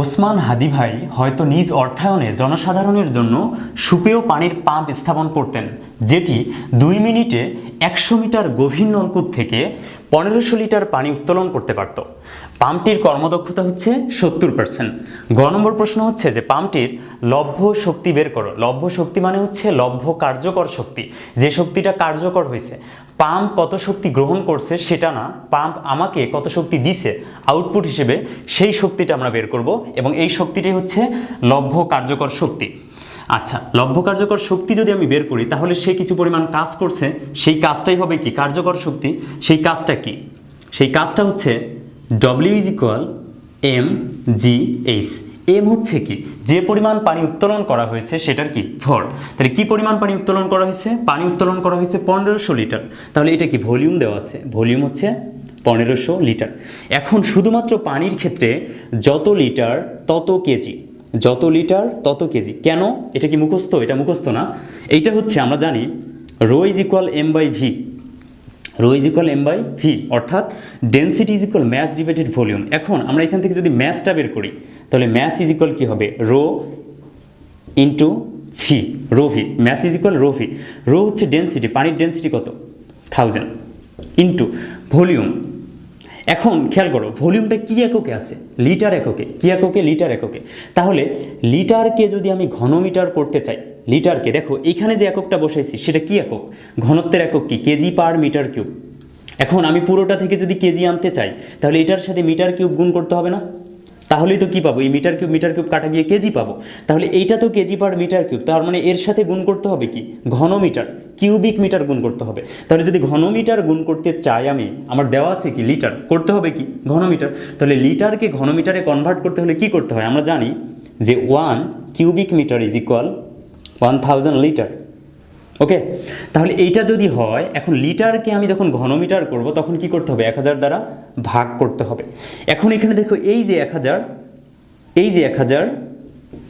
ওসমান হাদি ভাই হয়তো নিজ অর্থায়নে জনসাধারণের জন্য সুপেয় পানির পাম্প স্থাপন করতেন, যেটি দুই মিনিটে একশো মিটার গভীর নলকূপ থেকে পনেরোশো লিটার পানি উত্তোলন করতে পারত। পাম্পটির কর্মদক্ষতা হচ্ছে সত্তর পার্সেন্ট গ নম্বর প্রশ্ন হচ্ছে যে পাম্পটির লভ্য শক্তি বের করো। লভ্য শক্তি মানে হচ্ছে লভ্য কার্যকর শক্তি। যে শক্তিটা কার্যকর হয়েছে পাম্প কত শক্তি গ্রহণ করছে সেটা না, পাম্প আমাকে কত শক্তি দিছে আউটপুট হিসেবে সেই শক্তিটা আমরা বের করব এবং এই শক্তিটি হচ্ছে লভ্য কার্যকর শক্তি। আচ্ছা লভ্য কার্যকর শক্তি যদি আমি বের করি, তাহলে সে কিছু পরিমাণ কাজ করছে, সেই কাজটাই হবে কি? কার্যকর শক্তি। সেই কাজটা কি? সেই কাজটা হচ্ছে W is equal M G H M হচ্ছে কি? যে পরিমাণ পানি উত্তোলন করা হয়েছে সেটার কি? ভর। তাহলে কি পরিমাণ পানি উত্তোলন করা হয়েছে? পানি উত্তোলন করা হয়েছে পনেরোশো লিটার। তাহলে এটা কি ভলিউম দেওয়া আছে? ভলিউম হচ্ছে পনেরোশো লিটার। এখন শুধুমাত্র পানির ক্ষেত্রে যত লিটার, তত কেজি। যত লিটার, তত কেজি। কেন? এটা কি মুখস্থ? এটা মুখস্থ না। এইটা হচ্ছে আমরা জানি rho is equal M by V rho is equal M by V অর্থাৎ density is equal mass divided volume এখন আমরা এখান থেকে যদি ম্যাসটা বের করি, তাহলে ম্যাস ইজ ইকুয়াল কী হবে? Rho into V rho V mass is equal rho V rho হচ্ছে ডেন্সিটি পানির ডেন্সিটি কত? থাউজেন্ড ইন্টু ভলিউম এখন খেয়াল করো ভলিউমটা কী এককে আছে? লিটার এককে। কী এককে? লিটার এককে। তাহলে লিটারকে যদি আমি ঘনমিটার করতে চাই লিটারকে, দেখো এখানে যে এককটা বসাইছি, সেটা কি একক? ঘনত্বের একক কি? কেজি পার মিটার কিউব এখন আমি পুরোটা থেকে যদি কেজি আনতে চাই, তাহলে এটার সাথে মিটার কিউব গুণ করতে হবে না? তাহলেই তো কি পাবো? এই মিটার কিউব মিটার কিউব কাটা গিয়ে কেজি পাবো। তাহলে এইটা তো কেজি পার মিটার কিউব তার মানে এর সাথে গুণ করতে হবে কি? ঘনমিটার কিউবিক মিটার গুণ করতে হবে। তাহলে যদি ঘনমিটার গুণ করতে চাই আমি, আমার দেওয়া আছে কি লিটার? করতে হবে কি? ঘনমিটার তাহলে লিটারকে ঘনমিটারে কনভার্ট করতে হলে কি করতে হয়? আমরা জানি যে one cubic metre is equal one thousand litre okay তাহলে এইটা যদি হয়, এখন লিটারকে আমি যখন ঘনমিটার করব, তখন কি করতে হবে? এক হাজার দ্বারা ভাগ করতে হবে। এখন এখানে দেখো, এই যে এক হাজার, এই যে এক হাজার,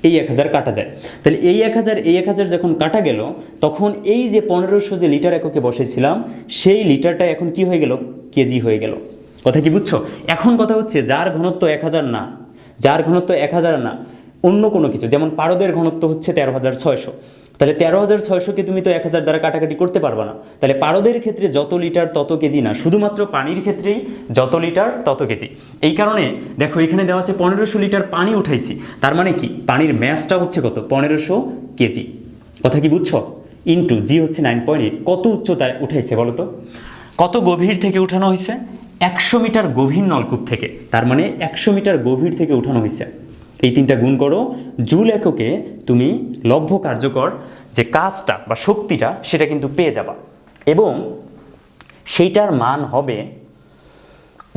এই এক হাজার কাটা যায়। তাহলে এই এক হাজার, এই এক হাজার যখন কাটা গেল, তখন এই যে পনেরোশো যে লিটার এককে বসেছিলাম, সেই লিটারটা এখন কি হয়ে গেল? কেজি হয়ে গেল। কথা কি বুঝছ? এখন কথা হচ্ছে, যার ঘনত্ব এক হাজার না, যার ঘনত্ব এক হাজার না অন্য কোনো কিছু, যেমন পারদের ঘনত্ব হচ্ছে তেরো হাজার ছয়শো। তাহলে তেরো হাজার ছয়শোকে তুমি তো এক হাজার দ্বারা কাটাকাটি করতে পারবে না। তাহলে পারদের ক্ষেত্রে যত লিটার তত কেজি না, শুধুমাত্র পানির ক্ষেত্রেই যত লিটার তত কেজি। এই কারণে দেখো এখানে দেওয়া আছে পনেরোশো লিটার পানি উঠাইছি। তার মানে কি? পানির ম্যাসটা হচ্ছে কত? পনেরোশো কেজি। কথা কি বুঝছ? ইন্টু জি হচ্ছে নাইন পয়েন্ট এইট। কত উচ্চতায় উঠাইছে বলো তো? কত গভীর থেকে উঠানো হয়েছে একশো মিটার গভীর নলকূপ থেকে। তার মানে একশো মিটার গভীর থেকে উঠানো হয়েছে এই তিনটা গুণ করো। জুল এককে তুমি লভ্য কার্যকর যে কাজটা বা শক্তিটা সেটা কিন্তু পেয়ে যাবা। এবং সেইটার মান হবে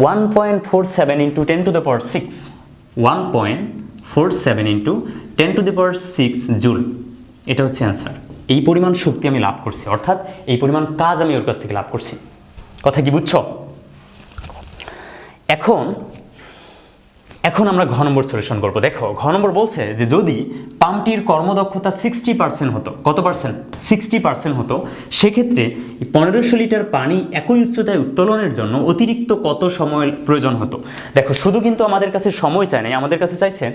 one point four seven into ten to the power six one point four seven into ten to the power six joule. এটা হচ্ছে অ্যান্সার এই পরিমাণ শক্তি আমি লাভ করছি, অর্থাৎ এই পরিমাণ কাজ আমি ওর কাছ থেকে লাভ করছি। কথা কি বুঝছ? এখন এখন আমরা ঘ নম্বর সলিউশন করব। দেখো, ঘ নম্বর বলছে যে যদি পাম্পটির কর্মদক্ষতা সিক্সটি পার্সেন্ট হতো, কত পার্সেন্ট সিক্সটি পার্সেন্ট হতো। সেক্ষেত্রে পনেরোশো লিটার পানি একই উচ্চতায় উত্তোলনের জন্য অতিরিক্ত কত সময়ের প্রয়োজন হতো? দেখো, শুধু কিন্তু আমাদের কাছে সময় চায় নাই, আমাদের কাছে চাইছে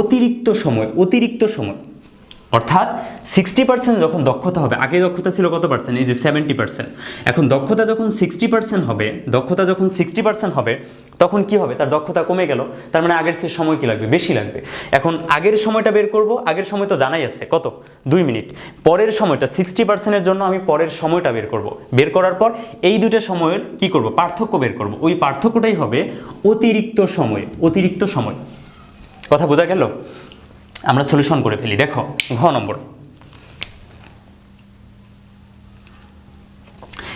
অতিরিক্ত সময় অতিরিক্ত সময়। অর্থাৎ সিক্সটি পার্সেন্ট যখন দক্ষতা হবে আগে দক্ষতা ছিল কত পার্সেন্ট এই যে সেভেন্টি পার্সেন্ট এখন দক্ষতা যখন সিক্সটি পার্সেন্ট হবে, দক্ষতা যখন সিক্সটি পার্সেন্ট হবে, তখন কি হবে? তার দক্ষতা কমে গেল। তার মানে আগের চেয়ে সময় কি লাগবে? বেশি লাগবে। এখন আগের সময়টা বের করব, আগের সময় তো জানাই আছে। কত? দুই মিনিট। পরের সময়টা সিক্সটি পার্সেন্টের জন্য আমি পরের সময়টা বের করব। বের করার পর এই দুটো সময়ের কি করব? পার্থক্য বের করব। ওই পার্থক্যটাই হবে অতিরিক্ত সময় অতিরিক্ত সময়। কথা বোঝা গেল? আমরা সলিউশন করে ফেলি। দেখো, ঘ নম্বর।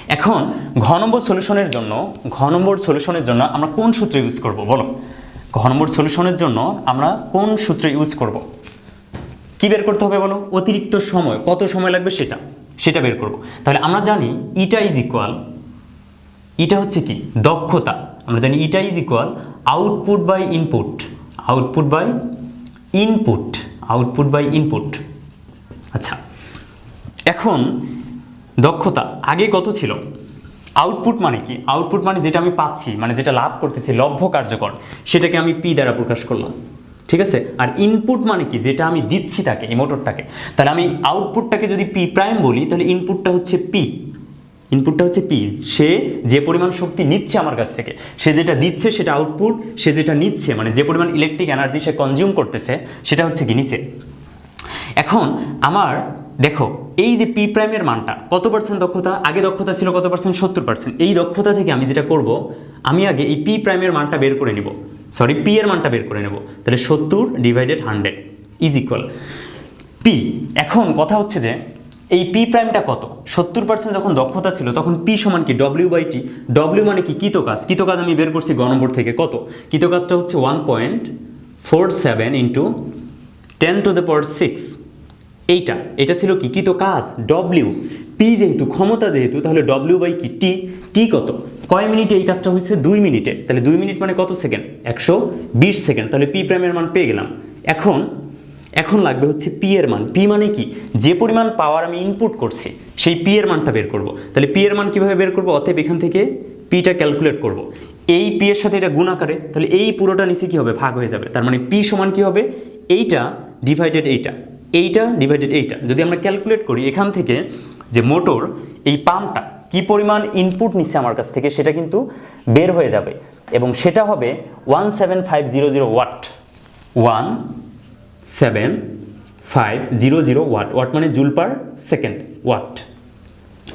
এখন ঘ নম্বর সলিউশনের জন্য, ঘ নম্বর সলিউশনের জন্য আমরা কোন সূত্র ইউজ করব? বলো। ঘ নম্বর সলিউশনের জন্য আমরা কোন সূত্র ইউজ করব? কি বের করতে হবে বলো? অতিরিক্ত সময়। কত সময় লাগবে সেটা? সেটা বের করব। তাহলে আমরা জানি ইটা ইজ ইকুয়াল ইটা হচ্ছে কি? দক্ষতা। আমরা জানি eta is equal output by input output by input output by input আচ্ছা এখন দক্ষতা আগে কত ছিল? আউটপুট মানে কি? আউটপুট মানে যেটা আমি পাচ্ছি মানে যেটা লাভ করতেছি, লভ্য কার্যকর, সেটাকে আমি পি দ্বারা প্রকাশ করলাম। ঠিক আছে? আর ইনপুট মানে কি? যেটা আমি দিচ্ছি তাকে, এই মোটরটাকে তাহলে আমি আউটপুটটাকে যদি পি প্রাইম বলি, তাহলে ইনপুটটা হচ্ছে পি ইনপুটটা হচ্ছে পি সে যে পরিমাণ শক্তি নিচ্ছে আমার কাছ থেকে, সে যেটা দিচ্ছে সেটা আউটপুট সে যেটা নিচ্ছে মানে যে পরিমাণ ইলেকট্রিক এনার্জি সে কনজিউম করতেছে, সেটা হচ্ছে কি নিচে এখন আমার, দেখো, এই যে পি প্রাইমের মানটা, কত পার্সেন্ট দক্ষতা? আগে দক্ষতা ছিল কত পার্সেন্ট সত্তর পার্সেন্ট এই দক্ষতা থেকে আমি যেটা করব, আমি আগে এই পি প্রাইমের মানটা বের করে নিব। সরি পি এর মানটা বের করে নেব। তাহলে সত্তর divided hundred is equal P এখন কথা হচ্ছে যে এই পি প্রাইমটা কত? সত্তর পার্সেন্ট যখন দক্ষতা ছিল, তখন পি সমান কি? ডব্লিউ বাই টি ডব্লিউ মানে কি? কৃত কাজ কৃত কাজ আমি বের করছি গ নম্বর থেকে। কত? কৃত কাজটা হচ্ছে one point four seven into ten to the power six এইটা, এটা ছিল কি? কৃত কাজ ডব্লিউ পি যেহেতু, ক্ষমতা যেহেতু, তাহলে ডব্লিউ বাই কি? টি টি কত? কয় মিনিটে এই কাজটা হয়েছে? দুই মিনিটে। তাহলে দুই মিনিট মানে কত সেকেন্ড? একশো বিশ সেকেন্ড। তাহলে পি প্রাইমের মান পেয়ে গেলাম। এখন এখন লাগবে হচ্ছে পি এর মান। পি মানে কি? যে পরিমাণ পাওয়ার আমি ইনপুট করছি, সেই পি এর মানটা বের করব। তাহলে পি এর মান কীভাবে বের করব? অতএব এখান থেকে পিটা ক্যালকুলেট করব। এই পি এর সাথে এটা গুণ আকারে, তাহলে এই পুরোটা নিচে কি হবে? ভাগ হয়ে যাবে। তার মানে পি সমান কি হবে? এইটা ডিভাইডেড এইটা। এইটা ডিভাইডেড এইটা। যদি আমরা ক্যালকুলেট করি, এখান থেকে যে মোটর এই পাম্পটা কি পরিমাণ ইনপুট নিচ্ছে আমার কাছ থেকে, সেটা কিন্তু বের হয়ে যাবে। এবং সেটা হবে one seven five zero zero watt one seven five zero zero watt watt মানে জুল পার সেকেন্ড ওয়াট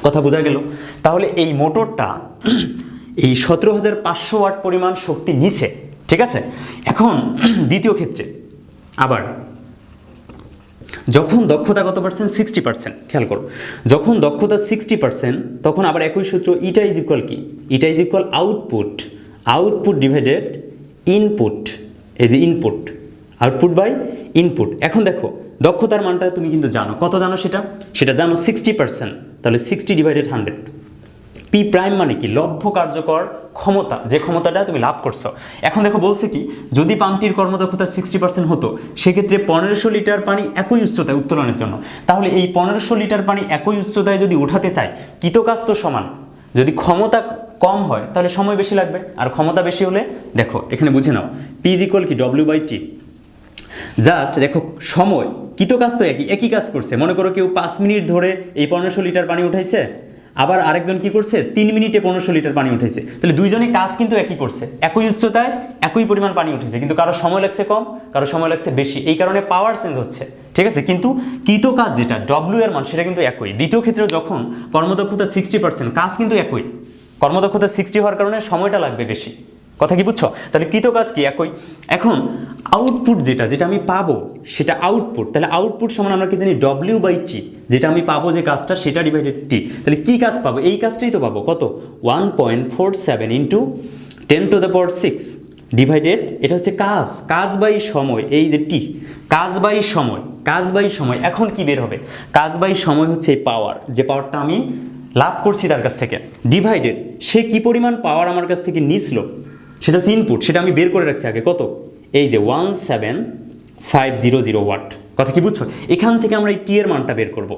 কথা বোঝা গেল? তাহলে এই মোটরটা এই সতেরো হাজার পাঁচশো ওয়াট পরিমাণ শক্তি নিছে, ঠিক আছে? এখন দ্বিতীয় ক্ষেত্রে, আবার, যখন দক্ষতা কত পার্সেন্ট সিক্সটি পার্সেন্ট খেয়াল করো। যখন দক্ষতা সিক্সটি পার্সেন্ট তখন আবার একই সূত্র ইটা ইজ ইকুয়াল কি? Eta is equal output output divided input এই যে ইনপুট আউটপুট বাই ইনপুট এখন দেখো, দক্ষতার মানটা তুমি কিন্তু জানো। কত জানো সেটা? সেটা জানো সিক্সটি পার্সেন্ট তাহলে sixty divided hundred P prime মানে কি? লভ্য কার্যকর ক্ষমতা। যে ক্ষমতাটা তুমি লাভ করছ। এখন দেখো বলছে কি, যদি পাম্পটির কর্মদক্ষতা সিক্সটি পার্সেন্ট হতো, সেক্ষেত্রে পনেরোশো লিটার পানি একই উচ্চতায় উত্তোলনের জন্য। তাহলে এই পনেরোশো লিটার পানি একই উচ্চতায় যদি উঠাতে চাই কৃতকাজ তো সমান। যদি ক্ষমতা কম হয়, তাহলে সময় বেশি লাগবে। আর ক্ষমতা বেশি হলে, দেখো, এখানে বুঝে নাও। পি ইজ ইকুয়াল কি? ডব্লিউ বাই টি জাস্ট দেখো, সময়। কৃত কাজ তো একই একই কাজ করছে। মনে করো কেউ পাঁচ মিনিট ধরে এই পনেরোশো লিটার পানি উঠাইছে, আবার আরেকজন কি করছে, তিন মিনিটে পনেরোশো লিটার পানি উঠেছে তাহলে দুইজনে কাজ কিন্তু একই করছে। একই উচ্চতায় একই পরিমাণ পানি উঠেছে কিন্তু কারও সময় লাগছে কম, কারও সময় লাগছে বেশি। এই কারণে পাওয়ার চেঞ্জ হচ্ছে। ঠিক আছে? কিন্তু কৃত কাজ যেটা ডব্লিউ এর মান, সেটা কিন্তু একই। দ্বিতীয় ক্ষেত্রে যখন কর্মদক্ষতা সিক্সটি পার্সেন্ট কাজ কিন্তু একই। কর্মদক্ষতা সিক্সটি হওয়ার কারণে সময়টা লাগবে বেশি। কথা কি বুঝছ? তাহলে কৃত কাজ কি? একই। এখন আউটপুট যেটা যেটা আমি পাবো, সেটা আউটপুট তাহলে আউটপুট সমান আমরা কি জানি? ডব্লিউ বাই টি যেটা আমি পাবো যে কাজটা, সেটা ডিভাইডেড টি তাহলে কি কাজ পাবো? এই কাজটাই তো পাবো। কত? One point four seven into ten to the power six divided এটা হচ্ছে কাজ। কাজ বাই সময়, এই যে টি কাজ বাই সময়, কাজ বাই সময়। এখন কি বের হবে? কাজ বাই সময় হচ্ছে এই পাওয়ার যে পাওয়ারটা আমি লাভ করছি তার কাছ থেকে। ডিভাইডেড সে কি পরিমাণ পাওয়ার আমার কাছ থেকে নিছিল? সেটা হচ্ছে ইনপুট সেটা আমি বের করে রাখছি আগে। কত? এই যে one seven five zero zero watt কথা কি বুঝছ? এখান থেকে আমরা এই টি এর মানটা বের করব।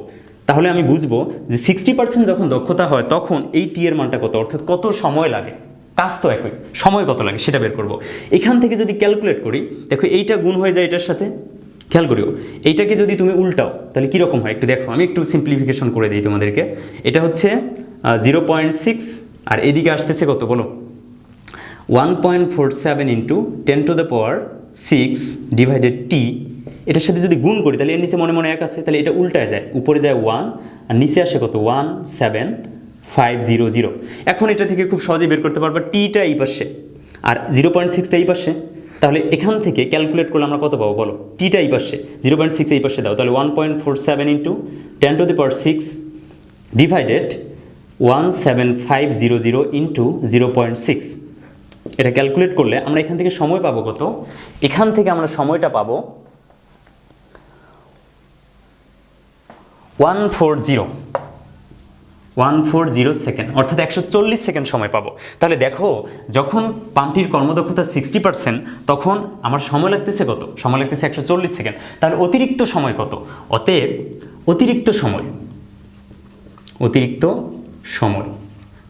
তাহলে আমি বুঝব যে সিক্সটি পার্সেন্ট যখন দক্ষতা হয়, তখন এই টি এর মানটা কত? অর্থাৎ কত সময় লাগে? কাজ তো একই। সময় কত লাগে? সেটা বের করব। এখান থেকে যদি ক্যালকুলেট করি, দেখো এইটা গুণ হয়ে যায় এটার সাথে। খেয়াল করিও, এইটাকে যদি তুমি উল্টাও, তাহলে কীরকম হয়? একটু দেখো, আমি একটু সিম্পলিফিকেশন করে দিই তোমাদেরকে। এটা হচ্ছে জিরো পয়েন্ট সিক্স আর এদিকে আসতেছে কত? বলো। One point four seven into ten to the power six divided T এটার সাথে যদি গুণ করি, তাহলে এর নিচে মনে মনে এক আছে, তাহলে এটা উল্টায় যায়, উপরে যায় ওয়ান আর নিচে আসে কত? One seven five zero zero এখন এটা থেকে খুব সহজেই বের করতে পারবা টিটা এই পাশে, আর জিরো পয়েন্ট সিক্সটা এই পাশে। তাহলে এখান থেকে ক্যালকুলেট করলে আমরা কত পাবো বলো? টিটা এই পাশে জিরো পয়েন্ট সিক্স এই পাশে দাও, তাহলে one point four seven into ten to the power six divided one seven five zero zero zero point six এটা ক্যালকুলেট করলে আমরা এখান থেকে সময় পাবো কত? এখান থেকে আমরা সময়টা পাবো one four zero one four zero second অর্থাৎ একশো চল্লিশ সেকেন্ড সময় পাবো। তাহলে দেখো, যখন পাম্পটির কর্মদক্ষতা সিক্সটি পার্সেন্ট তখন আমার সময় লাগতেছে কত? সময় লাগতেছে একশো চল্লিশ সেকেন্ড তাহলে অতিরিক্ত সময় কত? অতএব অতিরিক্ত সময় অতিরিক্ত সময়।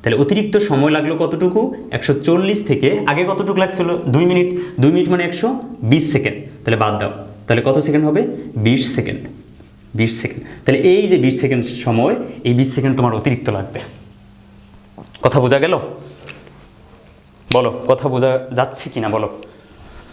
তাহলে অতিরিক্ত সময় লাগল কতটুকু? একশো চল্লিশ থেকে আগে কতটুকু লাগছিল? দুই মিনিট। দুই মিনিট মানে একশো বিশ সেকেন্ড। তাহলে বাদ দাও। তাহলে কত সেকেন্ড হবে? বিশ সেকেন্ড। বিশ সেকেন্ড। তাহলে এই যে বিশ সেকেন্ড সময়, এই বিশ সেকেন্ড তোমার অতিরিক্ত লাগবে। কথা বোঝা গেল? বলো, কথা বোঝা যাচ্ছে কি না বলো।